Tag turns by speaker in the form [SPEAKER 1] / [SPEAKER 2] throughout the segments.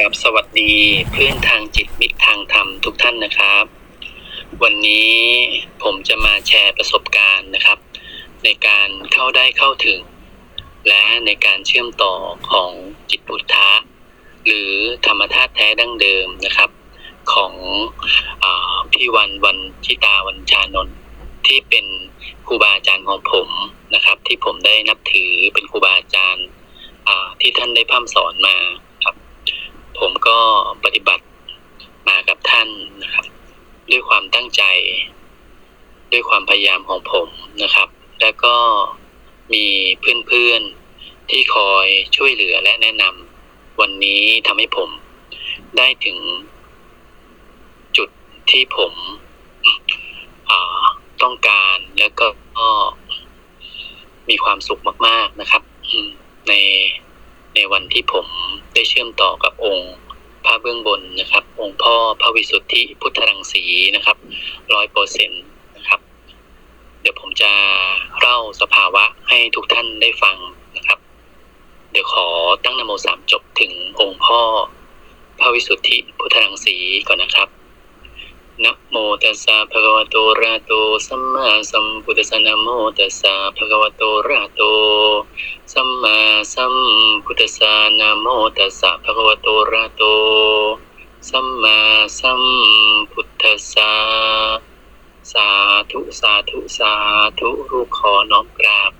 [SPEAKER 1] ครับสวัสดีเพื่อนทางจิตมิตรทางธรรมทุกท่านนะครับ วันนี้ผมจะมาแชร์ประสบการณ์นะครับ ในการเข้าได้เข้าถึง และในการเชื่อมต่อของจิตพุทธะหรือธรรมธาตุแท้ดั้งเดิมนะครับ ของอพี่วันวันชิตาวันชานนท์ที่เป็นครูบาอาจารย์ของผมนะครับ ที่ผมได้นับถือเป็นครูบาอาจารย์ที่ท่านได้พร่ำสอนมา ก็ปฏิบัติมากับท่านนะครับ ด้วยความตั้งใจ ด้วยความพยายามของผมนะครับ แล้วก็มีเพื่อนๆที่คอยช่วยเหลือและแนะนำวันนี้ทำให้ผมได้ถึงจุดที่ผมอ่าต้องการแล้วก็มีความสุขมาก ๆนะครับ ในในวันที่ผมได้เชื่อมต่อกับองค์ พระเบื้องบนนะครับ องค์พ่อพระวิสุทธิพุทธรังสีนะครับร้อยเปอร์เซ็นต์นะครับ เดี๋ยวผมจะเล่าสภาวะให้ทุกท่านได้ฟังนะครับ เดี๋ยวขอตั้งนโมสามจบถึงองค์พ่อพระวิสุทธิพุทธรังสีก่อนนะครับ นะโมตัสสะภะคะวะโตอะระหะโตสัมมาสัมพุทธัสสะนะโมตัสสะภะคะวะโตอะระหะโตสัมมาสัมพุทธัสสะนะโมตัสสะภะคะวะโตอะระหะโตสัมมาสัมพุทธัสสะสาธุสาธุสาธุรูปขอน้อมกราบ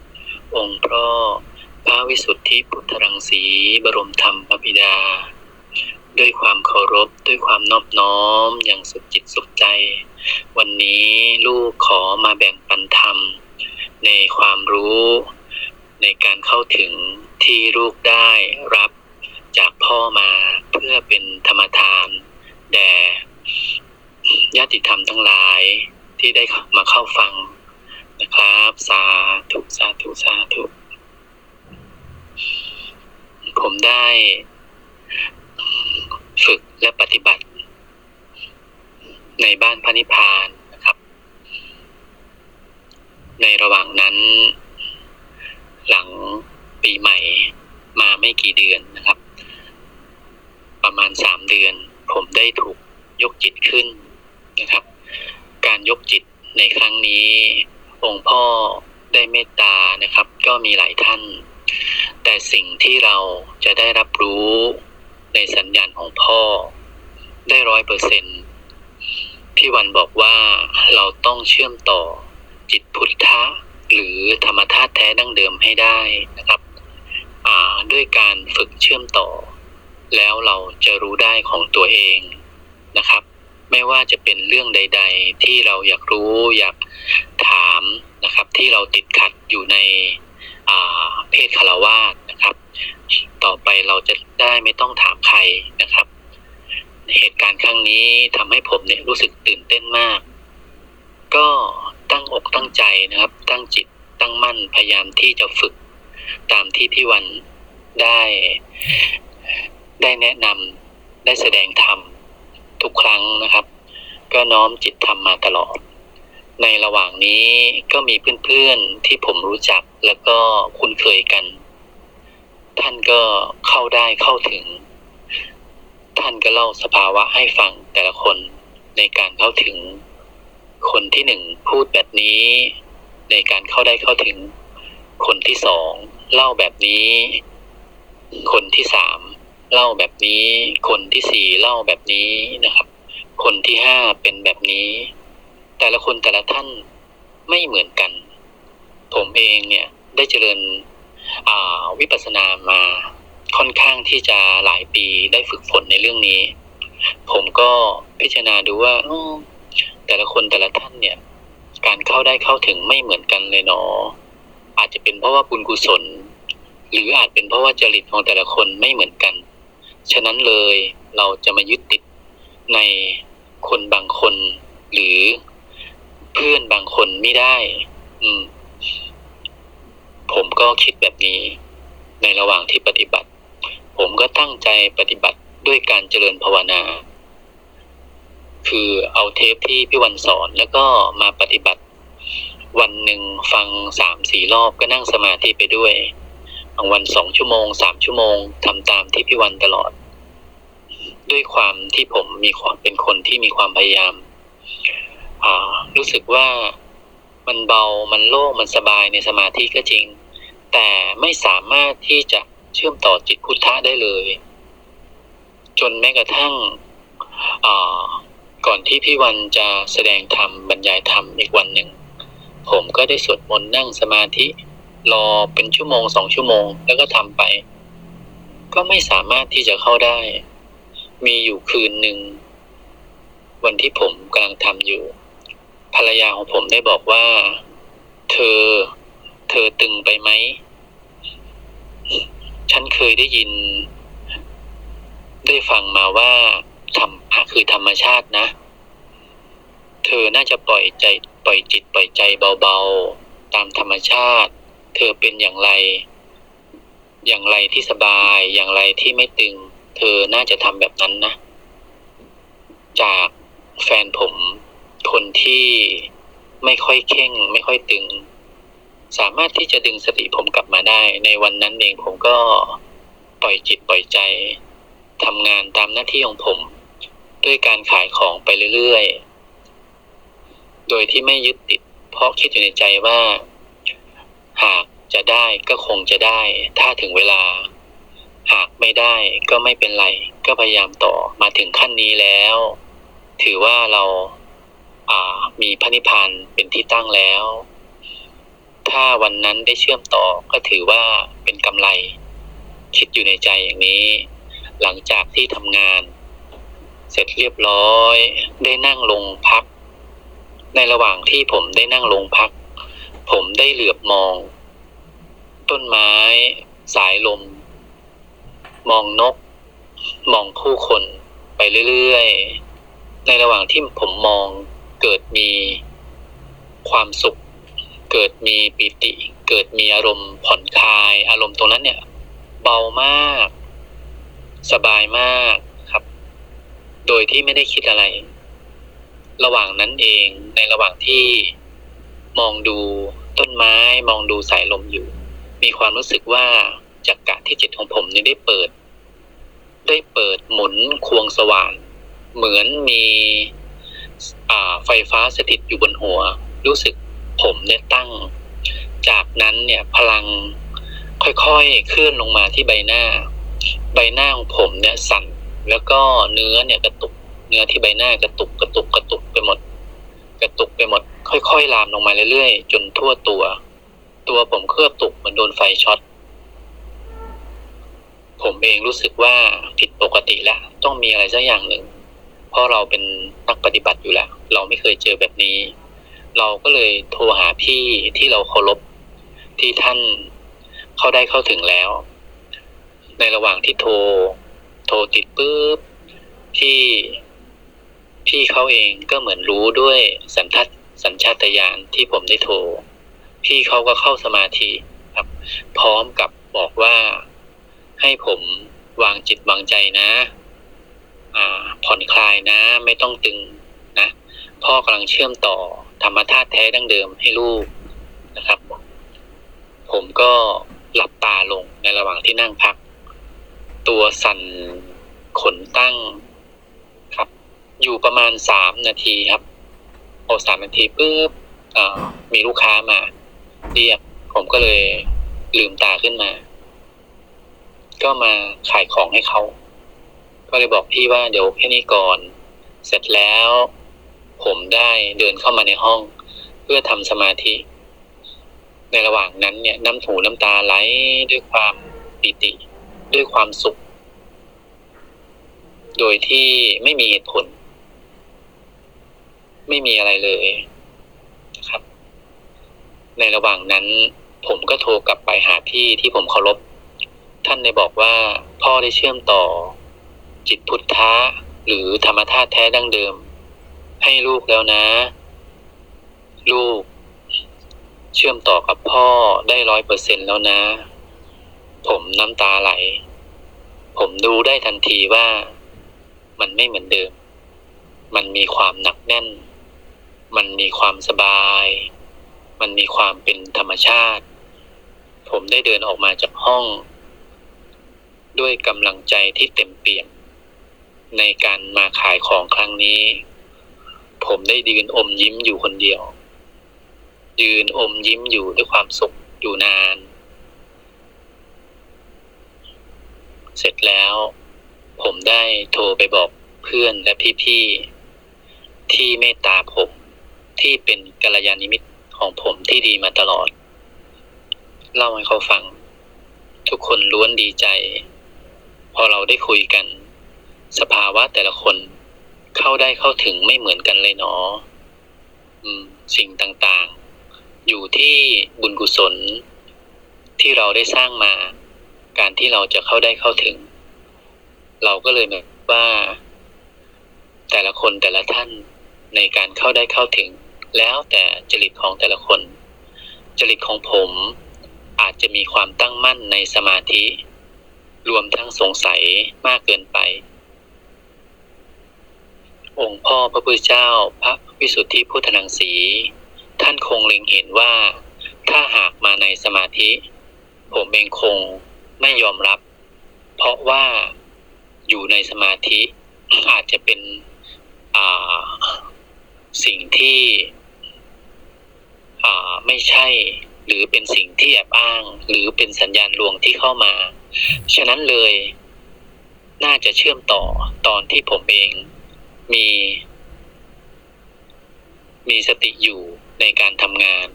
[SPEAKER 1] องค์พ่อพระวิสุทธิพุทธรังสีบรมธรรมบิดา ด้วยความเคารพด้วยความนอบน้อมอย่างสุดจิตสุดใจ วันนี้ลูกขอมาแบ่งปันธรรม ในความรู้ในการเข้าถึงที่ลูกได้รับจากพ่อมาเพื่อเป็นธรรมทาน แด่ญาติธรรมทั้งหลายที่ได้มาเข้าฟังนะครับ สาธุสาธุสาธุผมได้ ฝึกและปฏิบัติ ในบ้านพระนิพพานนะครับ ในระหว่างนั้น หลังปีใหม่มาไม่กี่เดือนนะครับ ประมาณสามเดือน ผมได้ถูกยกจิตขึ้นนะครับ การยกจิตในครั้งนี้ องค์พ่อได้เมตตานะครับ ก็มีหลายท่าน แต่สิ่งที่เราจะได้รับรู้ ในสัญญาณของพ่อ ได้ร้อยเปอร์เซ็นพี่วันบอกว่าเราต้องเชื่อมต่อจิตพุทธะหรือธรรมธาตุแท้ดั้งเดิมให้ได้นะครับด้วยการฝึกเชื่อมต่อ แล้วเราจะรู้ได้ของตัวเองนะครับ ไม่ว่าจะเป็นเรื่องใด ๆ ที่เราอยากรู้อยากถามนะครับ ที่เราติดขัดอยู่ใน เพศคารวาสนะครับ ต่อไปเราจะได้ไม่ต้องถามใครนะครับ เหตุการณ์ครั้งนี้ทำให้ผมเนี่ยรู้สึกตื่นเต้นมาก ก็ตั้งอกตั้งใจนะครับ ตั้งจิตตั้งมั่นพยายามที่จะฝึกตามที่พี่วันได้ได้แนะนำได้แสดงธรรมทุกครั้งนะครับ ก็น้อมจิตทำมาตลอด ในระหว่างนี้ก็มีเพื่อนๆที่ผมรู้จัก แล้วก็คุ้นเคยกัน ท่านก็เข้าได้เข้าถึง ท่านก็เล่าสภาวะให้ฟังแต่ละคนในการเข้าถึง คนที่หนึ่งพูดแบบนี้ ในการเข้าได้เข้าถึง คนที่สองเล่าแบบนี้ คนที่สามเล่าแบบนี้ คนที่สี่เล่าแบบนี้นะครับ คนที่ห้าเป็นแบบนี้ แต่ละคนแต่ละท่านไม่เหมือนกัน ผมเองเนี่ยได้เจริญวิปัสสนามาค่อนข้างที่จะหลายปีได้ฝึกฝนในเรื่องนี้ ผมก็พิจารณาดูว่าแต่ละคนแต่ละท่านเนี่ย การเข้าได้เข้าถึงไม่เหมือนกันเลยเนาะอาจจะเป็นเพราะว่าบุญกุศล หรืออาจเป็นเพราะว่าจริตของแต่ละคนไม่เหมือนกัน ฉะนั้นเลยเราจะมายึดติดในคนบางคน หรือเพื่อนบางคนไม่ได้ อืม ผมก็คิดแบบนี้ ในระหว่างที่ปฏิบัติ ผมก็ตั้งใจปฏิบัติด้วยการเจริญภาวนา คือเอาเทปที่พี่วันสอนแล้วก็มาปฏิบัติ วันหนึ่งฟังสามสี่รอบก็นั่งสมาธิไปด้วยบางวันสองชั่วโมงสามชั่วโมงทำตามที่พี่วันตลอด ด้วยความที่ผมมีความเป็นคนที่มีความพยายามอ่ารู้สึกว่ามันเบา มันโล่ง มันสบายในสมาธิก็จริง แต่ไม่สามารถที่จะเชื่อมต่อจิตพุทธะได้เลย จนแม้กระทั่งก่อนที่พี่วันจะแสดงธรรมบรรยายธรรมอีกวันหนึ่ง ผมก็ได้สวดมนต์นั่งสมาธิ รอเป็นชั่วโมงสองชั่วโมงแล้วก็ทำไป ก็ไม่สามารถที่จะเข้าได้ มีอยู่คืนหนึ่ง วันที่ผมกำลังทำอยู่ ภรรยาของผมได้บอกว่า เธอ เธอตึงไปไหม ฉันเคยได้ยิน ได้ฟังมาว่าธรรมะคือธรรมชาตินะ เธอน่าจะปล่อยใจ ปล่อยจิตปล่อยใจเบาๆ ตามธรรมชาติ เธอเป็นอย่างไร อย่างไรที่สบาย อย่างไรที่ไม่ตึง เธอน่าจะทำแบบนั้นนะ จากแฟนผมคนที่ไม่ค่อยเข่ง ไม่ค่อยตึง สามารถที่จะดึงสติผมกลับมาได้ ในวันนั้นเองผมก็ปล่อยจิตปล่อยใจทำงานตามหน้าที่ของผม ด้วยการขายของไปเรื่อยๆ โดยที่ไม่ยึดติด เพราะคิดอยู่ในใจว่า หากจะได้ก็คงจะได้ ถ้าถึงเวลา หากไม่ได้ก็ไม่เป็นไร ก็พยายามต่อมาถึงขั้นนี้แล้ว ถือว่าเราอ่ามีพระนิพพานเป็นที่ตั้งแล้ว ถ้าวันนั้นได้เชื่อมต่อก็ถือว่าเป็นกำไร คิดอยู่ในใจอย่างนี้ หลังจากที่ทำงาน เสร็จเรียบร้อย ได้นั่งลงพัก ในระหว่างที่ผมได้นั่งลงพัก ผมได้เหลือบมอง ต้นไม้ สายลม มองนก มองผู้คนไปเรื่อยๆ ในระหว่างที่ผมมองเกิดมีความสุข เกิดมีปิติ เกิดมีอารมณ์ผ่อนคลาย อารมณ์ตรงนั้นเนี่ย เบามาก สบายมากครับ โดยที่ไม่ได้คิดอะไร ระหว่างนั้นเองในระหว่างที่มองดูต้นไม้ มองดูสายลมอยู่ มีความรู้สึกว่าจักกะที่จิตของผมนี่ได้เปิด ได้เปิดหมุนควงสว่าน เหมือนมีอ่าไฟฟ้าสถิตอยู่บนหัว รู้สึก ผมเนี่ยตั้ง จากนั้นเนี่ยพลังค่อยๆเคลื่อนลงมาที่ใบหน้า ใบหน้าของผมเนี่ยสั่นแล้วก็เนื้อเนี่ยกระตุก เนื้อที่ใบหน้ากระตุกกระตุกกระตุกไปหมด กระตุกไปหมด ค่อยๆลามลงมาเรื่อยๆ จนทั่วตัว ตัวผมเคลือบตุกเหมือนโดนไฟช็อตผมเองรู้สึกว่าผิดปกติแล้ว ต้องมีอะไรสักอย่างหนึ่ง เพราะเราเป็นนักปฏิบัติอยู่แล้ว เราไม่เคยเจอแบบนี้ เราก็เลยโทรหาพี่ที่เราเคารพที่ท่านเข้าได้เข้าถึงแล้ว ในระหว่างที่โทร โทรติดปุ๊บพี่พี่เขาเองก็เหมือนรู้ด้วยสันทัดสัญชาตญาณที่ผมได้โทร พี่เขาก็เข้าสมาธิครับ พร้อมกับบอกว่าให้ผมวางจิตวางใจนะ อ่า ผ่อนคลายนะ ไม่ต้องตึง พ่อกำลังเชื่อมต่อธรรมธาตุแท้ดั้งเดิมให้ลูกนะครับ ผมก็หลับตาลงในระหว่างที่นั่งพัก ตัวสั่นขนตั้งครับ อยู่ประมาณสามนาทีครับพอสามนาทีปุ๊บมีลูกค้ามา เรียก ผมก็เลยลืมตาขึ้นมา ก็มาขายของให้เขา ก็เลยบอกพี่ว่าเดี๋ยวแค่นี้ก่อน เสร็จแล้ว ผมได้เดินเข้ามาในห้อง เพื่อทำสมาธิ ในระหว่างนั้นเนี่ยน้ำหูน้ำตาไหลด้วยความปิติ ด้วยความสุข โดยที่ไม่มีเหตุผล ไม่มีอะไรเลยนะครับ ในระหว่างนั้น ผมก็โทรกลับไปหาพี่ที่ผมเคารพท่านได้บอกว่าพ่อได้เชื่อมต่อ จิตพุทธะหรือธรรมธาตุแท้ดั้งเดิม ให้ลูกแล้วนะ ลูก เชื่อมต่อกับพ่อได้ร้อยเปอร์เซ็นแล้วนะ ผมน้ำตาไหล ผมดูได้ทันทีว่า มันไม่เหมือนเดิม มันมีความหนักแน่น มันมีความสบาย มันมีความเป็นธรรมชาติ ผมได้เดินออกมาจากห้อง ด้วยกำลังใจที่เต็มเปี่ยมในในการมาขายของครั้งนี้ ผมได้ยืนอมยิ้มอยู่คนเดียว ยืนอมยิ้มอยู่ด้วยความสุขอยู่นาน เสร็จแล้ว ผมได้โทรไปบอกเพื่อนและพี่ๆที่เมตตาผมที่เป็นกัลยาณมิตรของผมที่ดีมาตลอด เล่าให้เขาฟัง ทุกคนล้วนดีใจ พอเราได้คุยกัน สภาวะแต่ละคน เข้าได้เข้าถึงไม่เหมือนกันเลยเนาะสิ่งต่างๆ อยู่ที่บุญกุศลที่เราได้สร้างมา การที่เราจะเข้าได้เข้าถึง เราก็เลยแบบว่า แต่ละคนแต่ละท่านในการเข้าได้เข้าถึง แล้วแต่จริตของแต่ละคน จริตของผมอาจจะมีความตั้งมั่นในสมาธิ รวมทั้งสงสัยมากเกินไป องค์พ่อพระพุทธเจ้าพระวิสุทธิพุทธนังสี ท่านคงเล็งเห็นว่า ถ้าหากมาในสมาธิ ผมเองคงไม่ยอมรับ เพราะว่าอยู่ในสมาธิอาจจะเป็นสิ่งที่ไม่ใช่ หรือเป็นสิ่งที่แอบอ้าง หรือเป็นสัญญาณลวงที่เข้ามา ฉะนั้นเลย น่าจะเชื่อมต่อตอนที่ผมเอง มี มีสติอยู่ในการทำงาน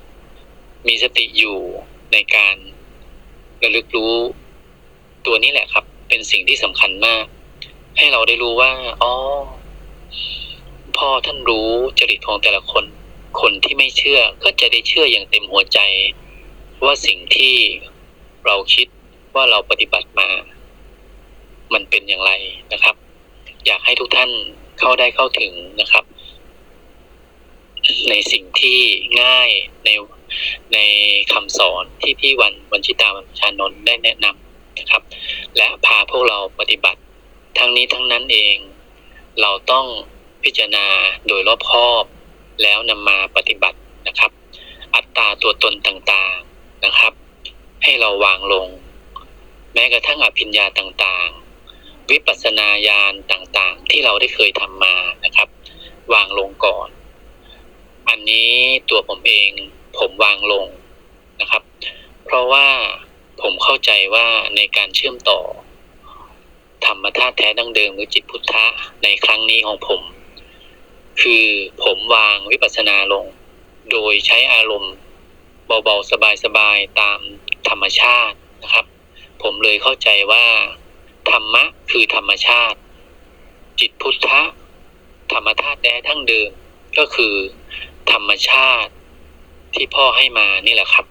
[SPEAKER 1] มีสติอยู่ในการระลึกรู้ ตัวนี้แหละครับ เป็นสิ่งที่สำคัญมาก ให้เราได้รู้ว่าอ๋อพ่อท่านรู้จริตของแต่ละคน คนที่ไม่เชื่อก็จะได้เชื่ออย่างเต็มหัวใจ ว่าสิ่งที่เราคิดว่าเราปฏิบัติมา มันเป็นอย่างไรนะครับ อยากให้ทุกท่าน เข้าได้เข้าถึงนะครับ ในสิ่งที่ง่ายในในคำสอนที่พี่วันวันชิตาวันชานนท์ได้แนะนำนะครับ และพาพวกเราปฏิบัติ ทั้งนี้ทั้งนั้นเอง เราต้องพิจารณาโดยรอบคอบแล้วนำมาปฏิบัตินะครับ อัตตาตัวตนต่างๆนะครับ ให้เราวางลง แม้กระทั่งอภิญญาต่างๆ วิปัสสนาญาณต่างๆ ที่เราได้เคยทำมานะครับ วางลงก่อน อันนี้ตัวผมเองผมวางลงนะครับ เพราะว่าผมเข้าใจว่าในการเชื่อมต่อ ธรรมธาตุแท้ดั้งเดิมหรือจิตพุทธะในครั้งนี้ของผม คือผมวางวิปัสสนาลง โดยใช้อารมณ์เบาๆ สบายๆ ตามธรรมชาตินะครับ ผมเลยเข้าใจว่า ธรรมะคือธรรมชาติ จิตพุทธะ ธรรมธาตุแท้ทั้งเดิมก็คือ ธรรมชาติที่พ่อให้มานี่แหละครับ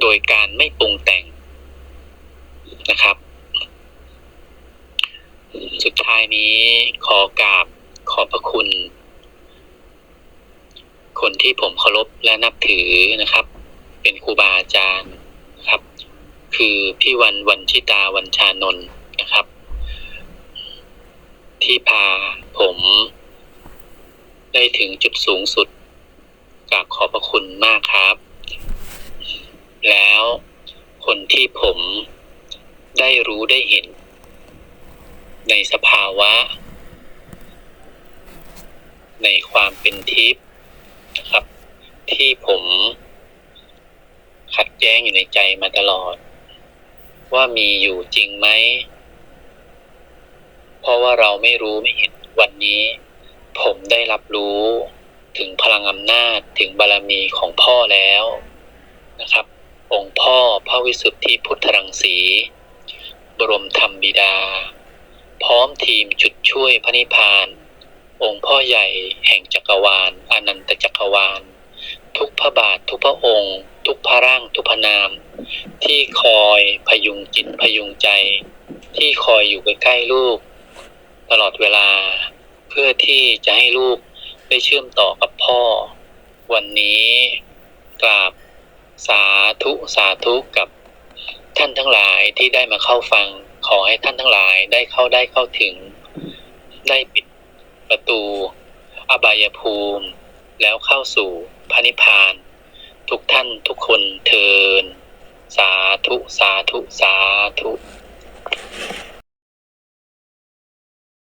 [SPEAKER 1] โดยการไม่ปรุงแต่งนะครับ สุดท้ายนี้ขอกราบขอบพระคุณ คนที่ผมเคารพและนับถือนะครับ เป็นครูบาอาจารย์ครับ คือพี่วันวันชิตาวันชานนท์ นะครับ ที่พาผมได้ถึงจุดสูงสุดกราบขอบพระคุณมากครับ แล้วคนที่ผมได้รู้ได้เห็น ในสภาวะ ในความเป็นทิพย์นะครับ ที่ผมขัดแย้งอยู่ในใจมาตลอด ว่ามีอยู่จริงไหม เพราะว่าเราไม่รู้ไม่เห็นวันนี้ ผมได้รับรู้ถึงพลังอำนาจถึงบารมีของพ่อแล้วนะครับ องค์พ่อพระวิสุทธิพุทธรังสี บรมธรรมบิดา พร้อมทีมจุดช่วยพระนิพพาน องค์พ่อใหญ่แห่งจักรวาล อนันตจักรวาล ทุกพระบาททุกพระองค์ ทุกพระร่างทุกพระนาม ที่คอยพยุงจิตพยุงใจ ที่คอยอยู่ใกล้ๆลูก ตลอดเวลา เพื่อที่จะให้ลูกได้เชื่อมต่อกับพ่อ วันนี้กราบสาธุสาธุกับท่านทั้งหลายที่ได้มาเข้าฟัง ขอให้ท่านทั้งหลายได้เข้าได้เข้าถึง ได้ปิดประตู อบายภูมิ แล้วเข้าสู่พระนิพพาน ทุกท่านทุกคนเทินสาธุ สาธุ สาธุ